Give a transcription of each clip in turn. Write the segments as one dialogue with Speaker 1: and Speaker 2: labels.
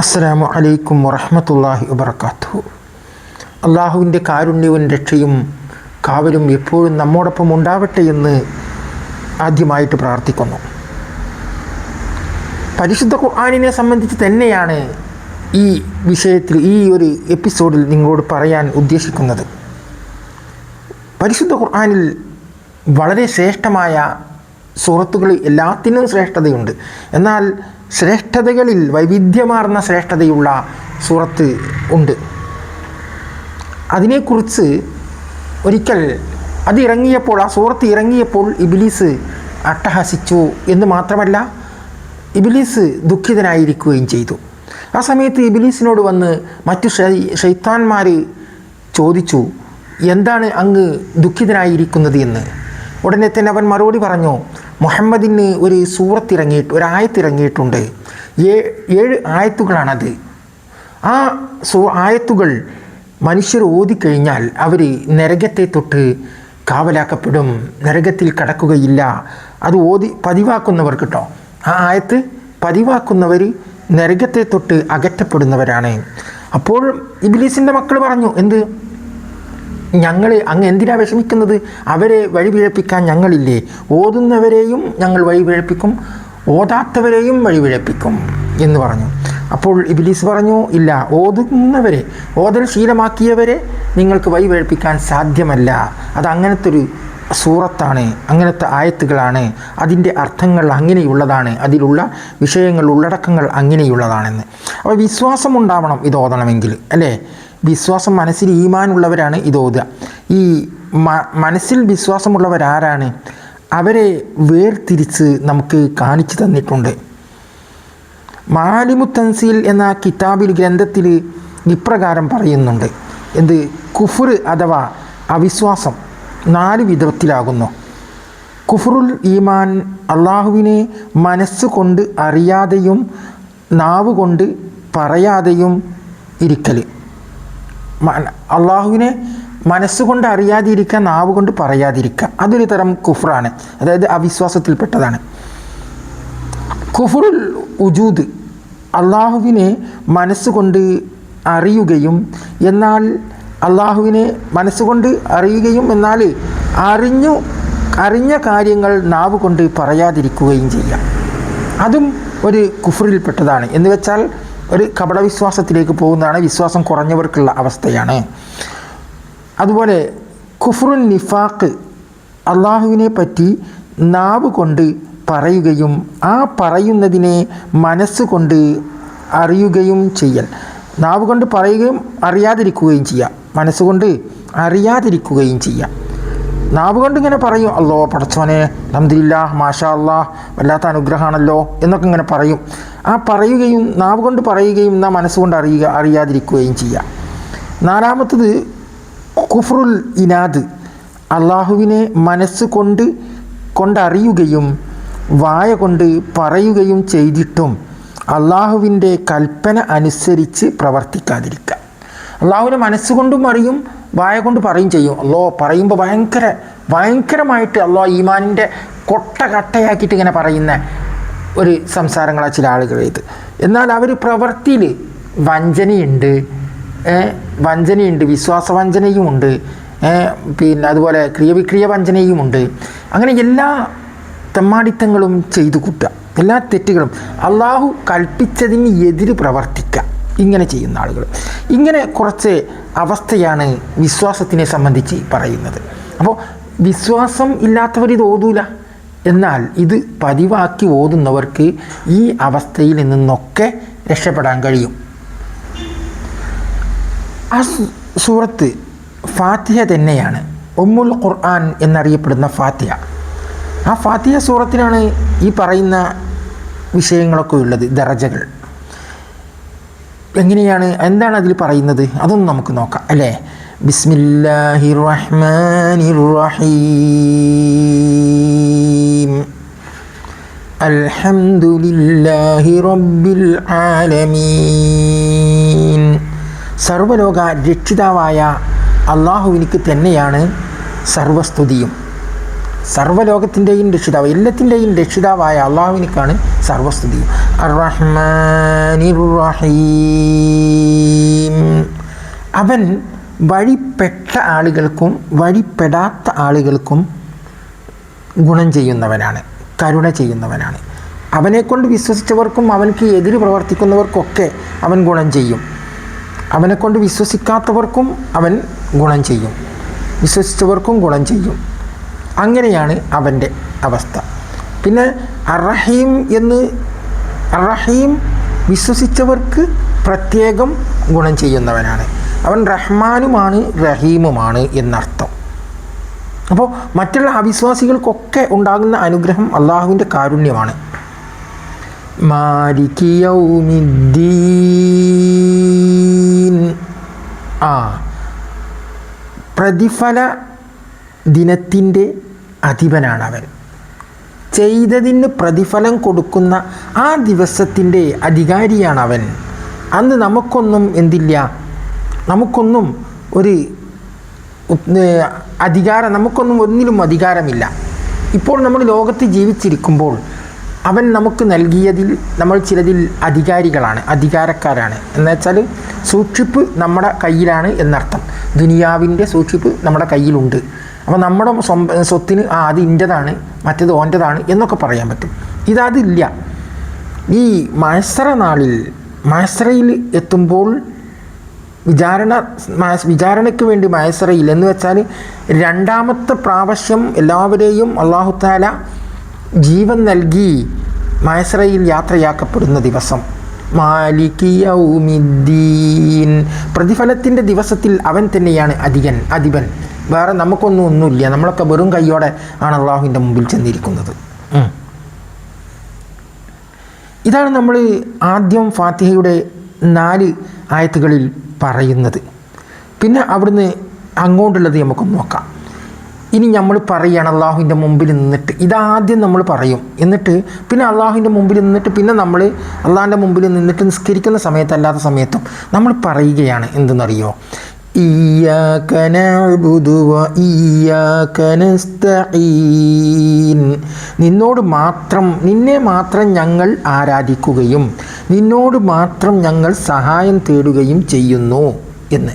Speaker 1: അസ്സലാമു അലൈക്കും വറഹമത്തല്ലാഹി വബർക്കാത്തു അള്ളാഹുവിന്റെ കാരുണ്യവും രക്ഷയും കാവലും എപ്പോഴും നമ്മോടൊപ്പം ഉണ്ടാവട്ടെ എന്ന് ആദ്യമായിട്ട് പ്രാർത്ഥിക്കുന്നു. പരിശുദ്ധ ഖുർആാനിനെ സംബന്ധിച്ച് തന്നെയാണ് ഈ വിഷയത്തിൽ ഈ ഒരു എപ്പിസോഡിൽ നിങ്ങളോട് പറയാൻ ഉദ്ദേശിക്കുന്നത്. പരിശുദ്ധ ഖുർആാനിൽ വളരെ ശ്രേഷ്ഠമായ സുഹൃത്തുക്കൾ എല്ലാത്തിനും ശ്രേഷ്ഠതയുണ്ട്. എന്നാൽ ശ്രേഷ്ഠതകളിൽ വൈവിധ്യമാർന്ന ശ്രേഷ്ഠതയുള്ള സൂറത്ത് ഉണ്ട്. അതിനെക്കുറിച്ച് ഒരിക്കൽ അത് ഇറങ്ങിയപ്പോൾ ആ സൂറത്ത് ഇറങ്ങിയപ്പോൾ ഇബിലീസ് അട്ടഹസിച്ചു എന്ന് മാത്രമല്ല ഇബിലീസ് ദുഃഖിതനായിരിക്കുകയും ചെയ്തു. ആ സമയത്ത് ഇബിലീസിനോട് വന്ന് മറ്റു ഷെയ്ത്താൻമാർ ചോദിച്ചു എന്താണ് അങ്ങ് ദുഃഖിതനായിരിക്കുന്നത്? എന്ന്. ഉടനെ തന്നെ അവൻ മറുപടി പറഞ്ഞു മുഹമ്മദിന് ഒരു സൂറത്തിറങ്ങിയിട്ട് ഒരു ആയത്ത് ഇറങ്ങിയിട്ടുണ്ട് ഏ ഏഴ് ആയത്തുകളാണത്. ആ സൂ ആയത്തുകൾ മനുഷ്യർ ഓതിക്കഴിഞ്ഞാൽ അവർ നരകത്തെ തൊട്ട് കാവലാക്കപ്പെടും നരകത്തിൽ കടക്കുകയില്ല. അത് ഓതി പതിവാക്കുന്നവർ കേട്ടോ. ആ ആയത്ത് പതിവാക്കുന്നവർ നരകത്തെ തൊട്ട് അകറ്റപ്പെടുന്നവരാണ്. അപ്പോൾ ഇബിലീസിന്റെ മക്കൾ പറഞ്ഞു എന്ത്? ഞങ്ങൾ അങ്ങ് എന്തിനാ വിഷമിക്കുന്നത്? അവരെ വഴിപിഴപ്പിക്കാൻ ഞങ്ങളില്ലേ? ഓതുന്നവരെയും ഞങ്ങൾ വഴിപിഴപ്പിക്കും ഓതാത്തവരെയും വഴിപിഴപ്പിക്കും എന്ന് പറഞ്ഞു. അപ്പോൾ ഇബിലീസ് പറഞ്ഞു ഇല്ല ഓതുന്നവരെ ഓതൽ ശീലമാക്കിയവരെ നിങ്ങൾക്ക് വഴിപിഴപ്പിക്കാൻ സാധ്യമല്ല. അത് അങ്ങനത്തെ ഒരു സൂറത്താണ് അങ്ങനത്തെ ആയത്തുകളാണ്. അതിന്റെ അർത്ഥങ്ങൾ അങ്ങനെയുള്ളതാണ് അതിലുള്ള വിഷയങ്ങൾ ഉള്ളടക്കങ്ങൾ അങ്ങനെയുള്ളതാണെന്ന്. അപ്പോൾ വിശ്വാസം ഉണ്ടാവണം ഇത് ഓതണമെങ്കിൽ അല്ലേ? വിശ്വാസം മനസ്സിൽ ഈമാനുള്ളവരാണ് ഇത് ഓതുക ഈ മനസ്സിൽ വിശ്വാസമുള്ളവരാരാണ്? അവരെ വേർതിരിച്ച് നമുക്ക് കാണിച്ചു തന്നിട്ടുണ്ട്. മാലിമു തൻസീൽ എന്ന കിതാബിൽ ഗ്രന്ഥത്തിൽ ഇപ്രകാരം പറയുന്നുണ്ട്. എന്ത്? കുഫുർ അഥവാ അവിശ്വാസം നാല് വിധത്തിലാകുന്നു. കുഫറുൽ ഈമാൻ അള്ളാഹുവിനെ മനസ്സുകൊണ്ട് അറിയാതെയും നാവുകൊണ്ട് പറയാതെയും ഇരിക്കൽ അള്ളാഹുവിനെ മനസ്സുകൊണ്ട് അറിയാതിരിക്കുക നാവ് കൊണ്ട് പറയാതിരിക്കുക അതൊരു തരം കുഫറാണ്. അതായത് അവിശ്വാസത്തിൽപ്പെട്ടതാണ്. കുഫറുൽ ഉജൂദ്. അള്ളാഹുവിനെ മനസ്സുകൊണ്ട് അറിയുകയും എന്നാൽ അള്ളാഹുവിനെ മനസ്സുകൊണ്ട് അറിയുകയും എന്നാൽ അറിഞ്ഞു അറിഞ്ഞ കാര്യങ്ങൾ നാവ് കൊണ്ട് പറയാതിരിക്കുകയും ചെയ്യാം. അതും ഒരു കുഫറിൽപ്പെട്ടതാണ് എന്ന് വെച്ചാൽ ഒരു കപടവിശ്വാസത്തിലേക്ക് പോകുന്നതാണ് വിശ്വാസം കുറഞ്ഞവർക്കുള്ള അവസ്ഥയാണ്. അതുപോലെ കുഫറുൻ നിഫാഖ് അള്ളാഹുവിനെ പറ്റി നാവ് കൊണ്ട് പറയുകയും ആ പറയുന്നതിനെ മനസ്സുകൊണ്ട് അറിയുകയും ചെയ്യൽ. നാവ് കൊണ്ട് പറയുകയും അറിയാതിരിക്കുകയും ചെയ്യാം. മനസ്സുകൊണ്ട് അറിയാതിരിക്കുകയും ചെയ്യാം. നാവ് കൊണ്ട് ഇങ്ങനെ പറയും അല്ലോ പടച്ചോനെ അലഹമില്ല മാഷാ അല്ലാ വല്ലാത്ത അനുഗ്രഹമാണല്ലോ എന്നൊക്കെ ഇങ്ങനെ പറയും. ആ പറയുകയും നാവ് കൊണ്ട് പറയുകയും നാം മനസ്സുകൊണ്ട് അറിയുക അറിയാതിരിക്കുകയും ചെയ്യാം. നാലാമത്തത് കുഫ്രുൽ ഇനാദ്. അള്ളാഹുവിനെ മനസ്സുകൊണ്ട് കൊണ്ടറിയുകയും വായ കൊണ്ട് പറയുകയും ചെയ്തിട്ടും അള്ളാഹുവിന്റെ കൽപ്പന അനുസരിച്ച് പ്രവർത്തിക്കാതിരിക്കുക. അള്ളാഹുവിനെ മനസ്സുകൊണ്ടും അറിയും വായ കൊണ്ട് പറയും ചെയ്യും. അല്ലോ പറയുമ്പോൾ ഭയങ്കര ഭയങ്കരമായിട്ട് അല്ലോ ഈമാനിന്റെ കൊട്ട കട്ടയാക്കിയിട്ട് ഇങ്ങനെ പറയുന്ന ഒരു സംസാരങ്ങളാണ് ചില ആളുകൾ ഇത്. എന്നാൽ അവർ പ്രവൃത്തിയിൽ വഞ്ചനയുണ്ട് വഞ്ചനയുണ്ട് വിശ്വാസ വഞ്ചനയുമുണ്ട് പിന്നെ അതുപോലെ ക്രിയവിക്രിയ വഞ്ചനയുമുണ്ട് അങ്ങനെ എല്ലാ തെമ്മാടിത്തങ്ങളും ചെയ്തു കൂട്ടുക. എല്ലാ തെറ്റുകളും അള്ളാഹു കൽപ്പിച്ചതിന് എതിര് പ്രവർത്തിക്കുക. ഇങ്ങനെ ചെയ്യുന്ന ആളുകൾ. ഇങ്ങനെ കുറച്ച് അവസ്ഥയാണ് വിശ്വാസത്തിനെ സംബന്ധിച്ച് പറയുന്നത്. അപ്പോൾ വിശ്വാസം ഇല്ലാത്തവർ ഇത് ഓതൂല. എന്നാൽ ഇത് പതിവാക്കി ഓതുന്നവർക്ക് ഈ അവസ്ഥയിൽ നിന്നൊക്കെ രക്ഷപ്പെടാൻ കഴിയും. ആ സൂറത്ത് ഫാത്തിഹ തന്നെയാണ്. ഉമ്മുൽ ഖുർആൻ എന്നറിയപ്പെടുന്ന ഫാത്തിഹ. ആ ഫാത്തിഹ സൂറത്തിനാണ് ഈ പറയുന്ന വിഷയങ്ങളൊക്കെ ഉള്ളത് ദറജകൾ. എങ്ങനെയാണ്? എന്താണ് അതിൽ പറയുന്നത്? അതൊന്നും നമുക്ക് നോക്കാം അല്ലേ? ബിസ്മില്ലാഹി റഹ്മാനി റഹീം അൽഹംദുലില്ലാഹി റബ്ബിൽ ആലമീൻ സർവലോക രക്ഷിതാവായ അള്ളാഹുവിനിക്ക് തന്നെയാണ് സർവസ്തുതിയും. സർവലോകത്തിന്റെയും രക്ഷിതാവ് എല്ലാത്തിന്റെയും രക്ഷിതാവായ അള്ളാഹുവിനിക്കാണ് സർവസ്തുതി. റഹീം. അവൻ വഴിപ്പെട്ട ആളുകൾക്കും വഴിപ്പെടാത്ത ആളുകൾക്കും ഗുണം ചെയ്യുന്നവനാണ് കരുണ ചെയ്യുന്നവനാണ്. അവനെക്കൊണ്ട് വിശ്വസിച്ചവർക്കും അവനക്ക് എതിര് പ്രവർത്തിക്കുന്നവർക്കൊക്കെ അവൻ ഗുണം ചെയ്യും. അവനെക്കൊണ്ട് വിശ്വസിക്കാത്തവർക്കും അവൻ ഗുണം ചെയ്യും. വിശ്വസിച്ചവർക്കും ഗുണം ചെയ്യും. അങ്ങനെയാണ് അവന്റെ അവസ്ഥ. പിന്നെ അറഹീം എന്ന് അറഹീം വിശ്വസിച്ചവർക്ക് പ്രത്യേകം ഗുണം ചെയ്യുന്നവനാണ്. അവൻ റഹ്മാനുമാണ് റഹീമുമാണ് എന്നർത്ഥം. അപ്പോൾ മറ്റുള്ള അവിശ്വാസികൾക്കൊക്കെ ഉണ്ടാകുന്ന അനുഗ്രഹം അള്ളാഹുവിന്റെ കാരുണ്യമാണ്. ആ. പ്രതിഫല ദിനത്തിന്റെ അവൻ ചെയ്തതിന് പ്രതിഫലം കൊടുക്കുന്ന ആ ദിവസത്തിന്റെ അവൻ അന്ന് നമുക്കൊന്നും എന്തില്ല? നമുക്കൊന്നും ഒരു അധികാരം നമുക്കൊന്നും ഒന്നിലും അധികാരമില്ല. ഇപ്പോൾ നമ്മൾ ലോകത്ത് ജീവിച്ചിരിക്കുമ്പോൾ അവൻ നമുക്ക് നൽകിയതിൽ നമ്മൾ ചിലതിൽ അധികാരികളാണ് അധികാരക്കാരാണ്. എന്നുവെച്ചാൽ സൂക്ഷിപ്പ് നമ്മുടെ കയ്യിലാണ് എന്നർത്ഥം. ദുനിയാവിന്റെ സൂക്ഷിപ്പ് നമ്മുടെ കയ്യിലുണ്ട്. അപ്പോൾ നമ്മുടെ സ്വത്തിന് ആ അത് ഇന്റെതാണ് മറ്റേത് ഓന്റെതാണ് എന്നൊക്കെ പറയാൻ പറ്റും. ഇതതില്ല. ഈ മത്സര നാളിൽ മത്സരയിൽ എത്തുമ്പോൾ വിചാരണ വിചാരണയ്ക്ക് വേണ്ടി മയസറയിൽ എന്ന് വെച്ചാൽ രണ്ടാമത്തെ പ്രാവശ്യം എല്ലാവരെയും അള്ളാഹുത്താല ജീവൻ നൽകി മയസറയിൽ യാത്രയാക്കപ്പെടുന്ന ദിവസം. മാലിക്കിയൗമിദ്ദീൻ പ്രതിഫലത്തിന്റെ ദിവസത്തിൽ അവൻ തന്നെയാണ് അധികൻ അധിപൻ. വേറെ നമുക്കൊന്നും ഒന്നുമില്ല. നമ്മളൊക്കെ വെറും കൈയോടെ ആണ് അള്ളാഹുവിന്റെ മുമ്പിൽ ചെന്നിരിക്കുന്നത്. ഇതാണ് നമ്മൾ ആദ്യം ഫാത്തിഹയുടെ നാല് ആയത്തുകളിൽ പറയുന്നത്. പിന്നെ അവിടുന്ന് അങ്ങോട്ടുള്ളത് നമുക്ക് നോക്കാം. ഇനി നമ്മൾ പറയുകയാണ് അള്ളാഹുവിന്റെ മുമ്പിൽ നിന്നിട്ട്. ഇതാദ്യം നമ്മൾ പറയും. എന്നിട്ട് പിന്നെ അള്ളാഹുവിന്റെ മുമ്പിൽ നിന്നിട്ട് പിന്നെ നമ്മൾ അള്ളാഹിന്റെ മുമ്പിൽ നിന്നിട്ട് നിസ്കരിക്കുന്ന സമയത്തല്ലാത്ത സമയത്തും നമ്മൾ പറയുകയാണ്. എന്തെന്നറിയോ? إياك نعبد وإياك نستعين നിന്നോട് മാത്രം നിന്നെ മാത്രം ഞങ്ങൾ ആരാധിക്കുകയും നിന്നോട് മാത്രം ഞങ്ങൾ സഹായം തേടുകയും ചെയ്യുന്നു എന്ന്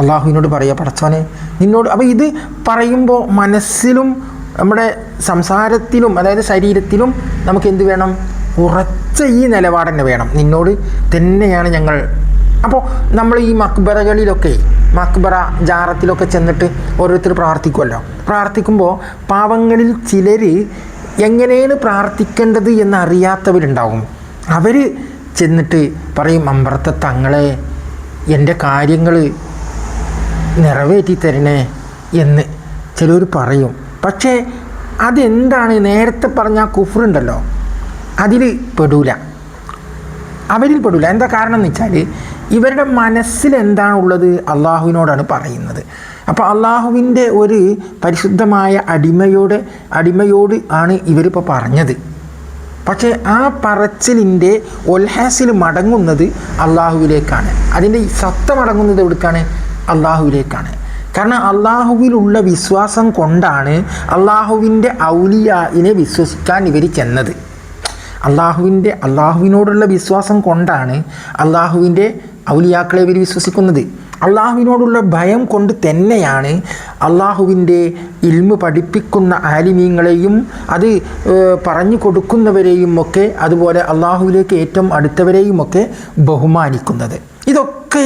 Speaker 1: അള്ളാഹുവിനോട് പറയുക പടച്ചോനെ നിന്നോട് അപ്പോൾ ഇത് പറയുമ്പോൾ മനസ്സിലും നമ്മുടെ സംസാരത്തിലും അതായത് ശരീരത്തിലും നമുക്ക് എന്ത് വേണം ഉറച്ച ഈ നിലപാട് തന്നെ വേണം നിന്നോട് തന്നെയാണ് ഞങ്ങൾ അപ്പോൾ നമ്മൾ ഈ മക്ബറകളിലൊക്കെ മക്ബറ ജാറത്തിലൊക്കെ ചെന്നിട്ട് ഓരോരുത്തർ പ്രാർത്ഥിക്കുമല്ലോ പ്രാർത്ഥിക്കുമ്പോൾ പാവങ്ങളിൽ ചിലർ എങ്ങനെയാണ് പ്രാർത്ഥിക്കേണ്ടത് എന്നറിയാത്തവരുണ്ടാവും. അവർ ചെന്നിട്ട് പറയും അമ്പറത്തെ തങ്ങളെ എന്റെ കാര്യങ്ങൾ നിറവേറ്റി തരണേ എന്ന് ചിലർ പറയും. പക്ഷേ അതെന്താണ്? നേരത്തെ പറഞ്ഞ കുഫറുണ്ടല്ലോ. അതിൽ പെടൂല. അവരിൽ പെടില്ല എന്താ കാരണം എന്ന് വെച്ചാൽ ഇവരുടെ മനസ്സിൽ എന്താണുള്ളത് അള്ളാഹുവിനോടാണ് പറയുന്നത്. അപ്പോൾ അള്ളാഹുവിന്റെ ഒരു പരിശുദ്ധമായ അടിമയോടെ അടിമയോട് ആണ് ഇവരിപ്പോൾ പറഞ്ഞത്. പക്ഷേ ആ പറച്ചിലിന്റെ ഒൽഹാസിൽ മടങ്ങുന്നത് അള്ളാഹുവിലേക്കാണ്. അതിന്റെ സത്ത മടങ്ങുന്നത് എവിടേക്കാണ്? അള്ളാഹുവിലേക്കാണ്. കാരണം അള്ളാഹുവിലുള്ള വിശ്വാസം കൊണ്ടാണ് അള്ളാഹുവിന്റെ ഔലിയായിനെ വിശ്വസിക്കാൻ ഇവർ ചെന്നത്. അള്ളാഹുവിന്റെ അള്ളാഹുവിനോടുള്ള വിശ്വാസം കൊണ്ടാണ് അള്ളാഹുവിന്റെ ഔലിയാക്കളെ ഇവർ വിശ്വസിക്കുന്നത്. അള്ളാഹുവിനോടുള്ള ഭയം കൊണ്ട് തന്നെയാണ് അള്ളാഹുവിന്റെ ഇൽമ് പഠിപ്പിക്കുന്ന ആലിമീങ്ങളെയും അത് പറഞ്ഞു കൊടുക്കുന്നവരെയും ഒക്കെ അതുപോലെ അള്ളാഹുവിലേക്ക് ഏറ്റവും അടുത്തവരെയും ഒക്കെ ബഹുമാനിക്കുന്നത്. ഇതൊക്കെ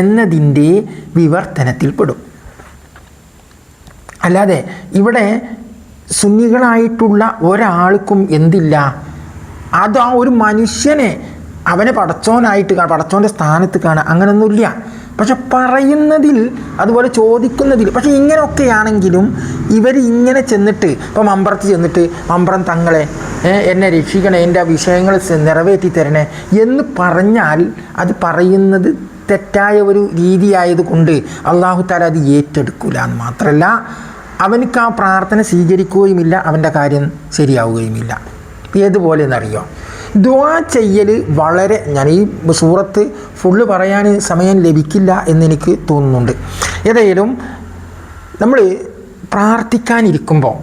Speaker 1: എന്നതിന്റെ വിവർത്തനത്തിൽപ്പെടും അല്ലാതെ ഇവിടെ സുന്നികളായിട്ടുള്ള ഒരാൾക്കും എന്തില്ല. അത് ആ ഒരു മനുഷ്യനെ അവനെ പടച്ചോനായിട്ട് കാണാം പടച്ചോന്റെ സ്ഥാനത്ത് കാണാം അങ്ങനെയൊന്നുമില്ല പക്ഷെ പറയുന്നതിൽ അതുപോലെ ചോദിക്കുന്നതിൽ പക്ഷെ ഇങ്ങനെയൊക്കെയാണെങ്കിലും ഇവർ ഇങ്ങനെ ചെന്നിട്ട് ഇപ്പം മമ്പറത്ത് ചെന്നിട്ട് മമ്പറം തങ്ങളെ എന്നെ രക്ഷിക്കണേ എന്റെ വിഷയങ്ങൾ നിറവേറ്റി തരണേ എന്ന് പറഞ്ഞാൽ അത് പറയുന്നത് തെറ്റായ ഒരു രീതിയായതുകൊണ്ട് അള്ളാഹു താല അത് ഏറ്റെടുക്കില്ല എന്ന് മാത്രമല്ല അവനക്ക് ആ പ്രാർത്ഥന സ്വീകരിക്കുകയുമില്ല അവന്റെ കാര്യം ശരിയാവുകയുമില്ല. ഏതുപോലെ എന്നറിയോ ദ്വാ ചെയ്യൽ വളരെ ഞാൻ ഈ സൂറത്ത് ഫുള്ള് പറയാൻ സമയം ലഭിക്കില്ല എന്നെനിക്ക് തോന്നുന്നുണ്ട്. ഏതായാലും നമ്മൾ പ്രാർത്ഥിക്കാനിരിക്കുമ്പോൾ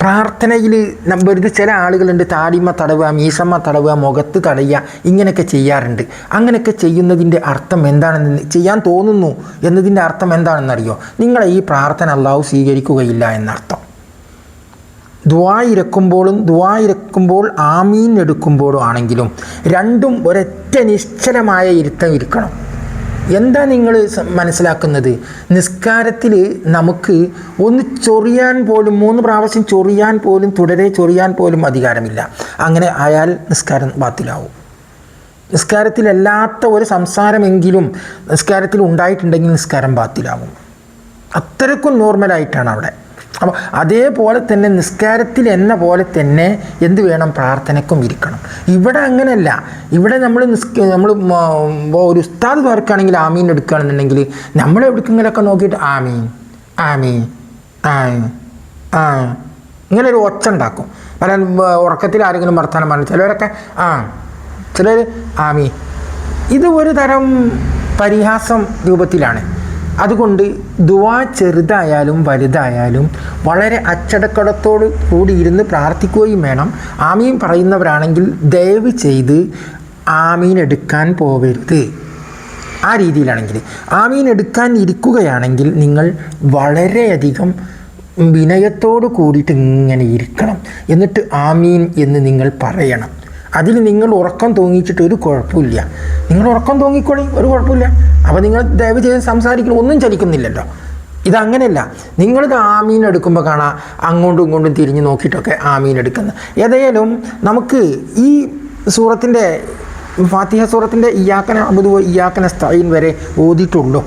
Speaker 1: പ്രാർത്ഥനയിൽ വെറുതെ ചില ആളുകളുണ്ട് താടിമ തടവുക മീശമ്മ തടവുക മുഖത്ത് തടയുക ഇങ്ങനെയൊക്കെ ചെയ്യാറുണ്ട്. അങ്ങനെയൊക്കെ ചെയ്യുന്നതിന്റെ അർത്ഥം എന്താണെന്ന് ചെയ്യാൻ തോന്നുന്നു എന്നതിന്റെ അർത്ഥം എന്താണെന്നറിയോ? നിങ്ങളെ ഈ പ്രാർത്ഥന അള്ളാഹു സ്വീകരിക്കുകയില്ല എന്നർത്ഥം. ദ്വാ ഇരക്കുമ്പോഴും ദ്വാ ഇരക്കുമ്പോൾ ആമീൻ എടുക്കുമ്പോഴും ആണെങ്കിലും രണ്ടും ഒരൊറ്റ നിശ്ചലമായ ഇരുത്തം ഇരിക്കണം. എന്താ നിങ്ങൾ മനസ്സിലാക്കുന്നത്? നിസ്കാരത്തിൽ നമുക്ക് ഒന്ന് ചൊറിയാൻ പോലും മൂന്ന് പ്രാവശ്യം ചൊറിയാൻ പോലും തുടരെ ചൊറിയാൻ പോലും അധികാരമില്ല. അങ്ങനെ ആയാൽ നിസ്കാരം ബാത്തിലാവും. നിസ്കാരത്തിലല്ലാത്ത ഒരു സംസാരമെങ്കിലും നിസ്കാരത്തിൽ ഉണ്ടായിട്ടുണ്ടെങ്കിൽ നിസ്കാരം ബാത്തിലാവും. അത്രക്കും നോർമലായിട്ടാണ് അവിടെ. അപ്പോൾ അതേപോലെ തന്നെ നിസ്കാരത്തിൽ എന്ന പോലെ തന്നെ എന്ത് വേണം? പ്രാർത്ഥനക്കും ഇരിക്കണം. ഇവിടെ അങ്ങനെയല്ല. ഇവിടെ നമ്മൾ നിസ്ക നമ്മൾ ഒരു ഉസ്താദ് പേർക്കാണെങ്കിൽ ആമീൻ എടുക്കുകയാണെന്നുണ്ടെങ്കിൽ നമ്മൾ എവിടെക്കെങ്കിലൊക്കെ നോക്കിയിട്ട് ആമീൻ ആമീൻ ആ ആ ഇങ്ങനെ ഒരു ഒച്ച ഉണ്ടാക്കും. പല ഉറക്കത്തിൽ ആരെങ്കിലും വർത്തമാനം പറഞ്ഞു ചിലവരൊക്കെ ആ ചിലർ ആമീൻ. ഇത് ഒരു തരം പരിഹാസം രൂപത്തിലാണ്. അതുകൊണ്ട് ദുവാ ചെറുതായാലും വലുതായാലും വളരെ അച്ചടക്കടത്തോട് കൂടിയിരുന്ന് പ്രാർത്ഥിക്കുകയും വേണം. ആമീൻ പറയുന്നവരാണെങ്കിൽ ദയവ് ചെയ്ത് ആമീൻ എടുക്കാൻ പോവരുത്. ആ രീതിയിലാണെങ്കിൽ ആമീൻ എടുക്കാൻ ഇരിക്കുകയാണെങ്കിൽ നിങ്ങൾ വളരെയധികം വിനയത്തോട് കൂടിയിട്ട് ഇങ്ങനെ ഇരിക്കണം. എന്നിട്ട് ആമീൻ എന്ന് നിങ്ങൾ പറയണം. അതിൽ നിങ്ങൾ ഉറക്കം തൂങ്ങിച്ചിട്ട് ഒരു കുഴപ്പമില്ല. നിങ്ങൾ ഉറക്കം തൂങ്ങിക്കോളി ഒരു കുഴപ്പമില്ല. അപ്പോൾ നിങ്ങൾ ദയവ് ചെയ്ത് സംസാരിക്കണം ഒന്നും ചലിക്കുന്നില്ലല്ലോ. ഇതങ്ങനെയല്ല നിങ്ങളിത് ആമീൻ എടുക്കുമ്പോൾ കാണാം അങ്ങോട്ടും ഇങ്ങോട്ടും തിരിഞ്ഞ് നോക്കിയിട്ടൊക്കെ ആമീൻ എടുക്കുന്നത്. ഏതായാലും നമുക്ക് ഈ സൂറത്തിന്റെ ഫാത്തിഹ സൂറത്തിന്റെ ഇയാക്കന അബുദു ഇയാക്കന സ്ഥൈൻ വരെ ഓതിയിട്ടുള്ളൂ.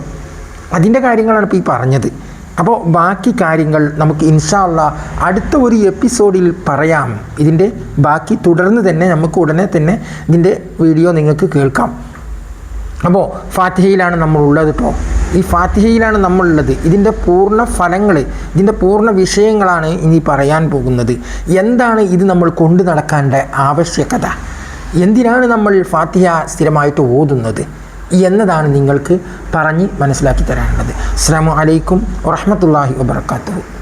Speaker 1: അതിന്റെ കാര്യങ്ങളാണ് ഇപ്പോൾ ഈ പറഞ്ഞത്. അപ്പോൾ ബാക്കി കാര്യങ്ങൾ നമുക്ക് ഇൻഷാള്ള അടുത്ത ഒരു എപ്പിസോഡിൽ പറയാം. ഇതിന്റെ ബാക്കി തുടർന്ന് തന്നെ നമുക്ക് ഉടനെ തന്നെ ഇതിന്റെ വീഡിയോ നിങ്ങൾക്ക് കേൾക്കാം. അപ്പോൾ ഫാത്തിഹയിലാണ് നമ്മൾ ഉള്ളത് കേട്ടോ ഈ ഫാത്തിഹയിലാണ് നമ്മളുള്ളത്. ഇതിന്റെ പൂർണ ഫലങ്ങൾ ഇതിന്റെ പൂർണ വിഷയങ്ങളാണ് ഇനി പറയാൻ പോകുന്നത്. എന്താണ് ഇത് നമ്മൾ കൊണ്ടു ആവശ്യകത? എന്തിനാണ് നമ്മൾ ഫാത്തിഹ സ്ഥിരമായിട്ട് ഓതുന്നത്? എന്നതാണ് നിങ്ങൾക്ക് പറഞ്ഞ് മനസ്സിലാക്കി തരാനുള്ളത്. അസ്സാം വലൈക്കും വറഹമത്തല്ലാഹി വാബർക്കാത്തു